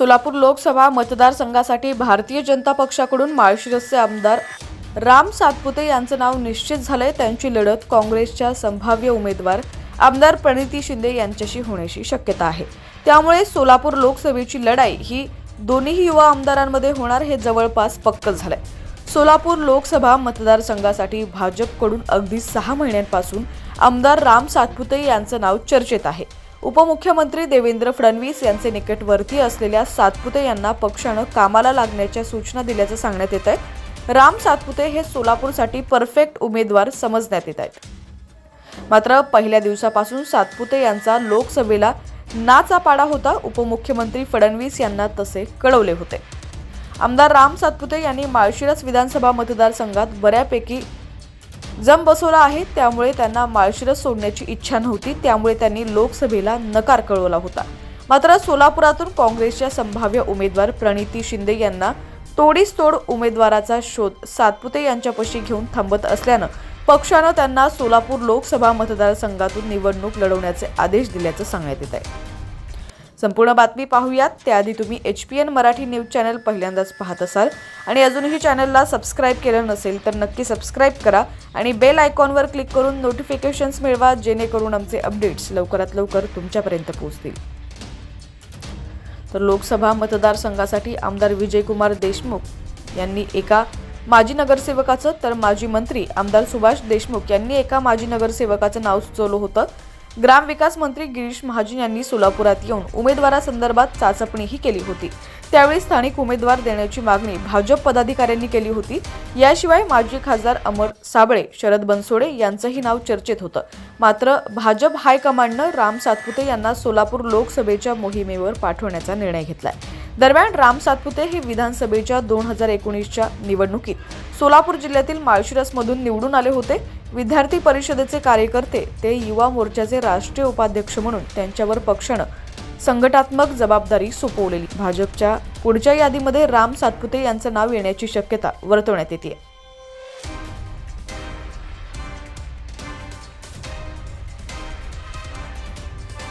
सोलापूर लोकसभा मतदारसंघासाठी भारतीय जनता पक्षाकडून माळशिरसचे आमदार राम सातपुते यांचं नाव निश्चित झालंय. त्यांची लढत काँग्रेसच्या संभाव्य उमेदवार आमदार प्रणिती शिंदे यांच्याशी होण्याची शक्यता आहे. त्यामुळे सोलापूर लोकसभेची लढाई ही दोन्ही युवा आमदारांमध्ये होणार हे जवळपास पक्क झालंय. सोलापूर लोकसभा मतदारसंघासाठी भाजपकडून अगदी सहा महिन्यांपासून आमदार राम सातपुते यांचं नाव चर्चेत आहे. उपमुख्यमंत्री देवेंद्र फडणवीस यांचे निकटवर्ती असलेल्या सातपुते यांना पक्षानं कामाला लागण्याच्या सूचना दिल्याचं सांगण्यात येत आहे राम सातपुते हे सोलापूरसाठी परफेक्ट उमेदवार समजण्यात येत आहेत. मात्र पहिल्या दिवसापासून सातपुते यांचा लोकसभेला नाचा पाडा होता. उपमुख्यमंत्री फडणवीस यांना तसे कळवले होते. आमदार राम सातपुते यांनी माळशिरस विधानसभा मतदारसंघात बऱ्यापैकी जम बसवला आहे त्यामुळे त्यांना माळशिरस सोडण्याची इच्छा नव्हती त्यामुळे त्यांनी लोकसभेला नकार कळवला होता. मात्र सोलापुरातून काँग्रेसच्या संभाव्य उमेदवार प्रणिती शिंदे यांना तोडीस तोड उमेदवाराचा शोध सातपुते यांच्यापाशी घेऊन थांबत असल्यानं पक्षानं त्यांना सोलापूर लोकसभा मतदारसंघातून निवडणूक लढवण्याचे आदेश दिल्याचं सांगण्यात येत आहे. संपूर्ण बातमी पाहूयात. त्याआधी तुम्ही H P N Marathi news channel पहिल्यांदाच पाहत असाल. आणि अजूनही चॅनलला सबस्क्राईब केलं नसेल तर नक्की सबस्क्राईब करा आणि बेल आयकॉनवर क्लिक करून नोटिफिकेशन्स मिळवा जेणेकरून आमचे अपडेट्स लवकरात लवकर तुमच्यापर्यंत पोहोचतील. तर लोकसभा मतदारसंघासाठी आमदार विजयकुमार देशमुख यांनी एका माजी नगरसेवकाचं तर माजी मंत्री आमदार सुभाष देशमुख यांनी एका माजी नगरसेवकाचं नाव सुचवलं होतं. ग्रामविकास मंत्री गिरीश महाजन यांनी सोलापुरात येऊन उमेदवारासंदर्भात चाचपणीही केली होती. त्यावेळी स्थानिक उमेदवार देण्याची मागणी भाजप पदाधिकाऱ्यांनी केली होती. याशिवाय माजी खासदार अमर साबळे शरद बनसोडे यांचंही नाव चर्चेत होतं. मात्र भाजप हायकमांडनं राम सातपुते यांना सोलापूर लोकसभेच्या मोहिमेवर पाठवण्याचा निर्णय घेतलाय. दरम्यान राम सातपुते हे विधानसभेच्या दोन हजार एकोणीसच्या निवडणुकीत सोलापूर जिल्ह्यातील माळशिरसमधून निवडून आले होते. विद्यार्थी परिषदेचे कार्यकर्ते ते युवा मोर्चाचे राष्ट्रीय उपाध्यक्ष म्हणून त्यांच्यावर पक्षानं संघटात्मक जबाबदारी सोपवलेली. भाजपच्या पुढच्या यादीमध्ये राम सातपुते यांचं नाव येण्याची शक्यता वर्तवण्यात येते.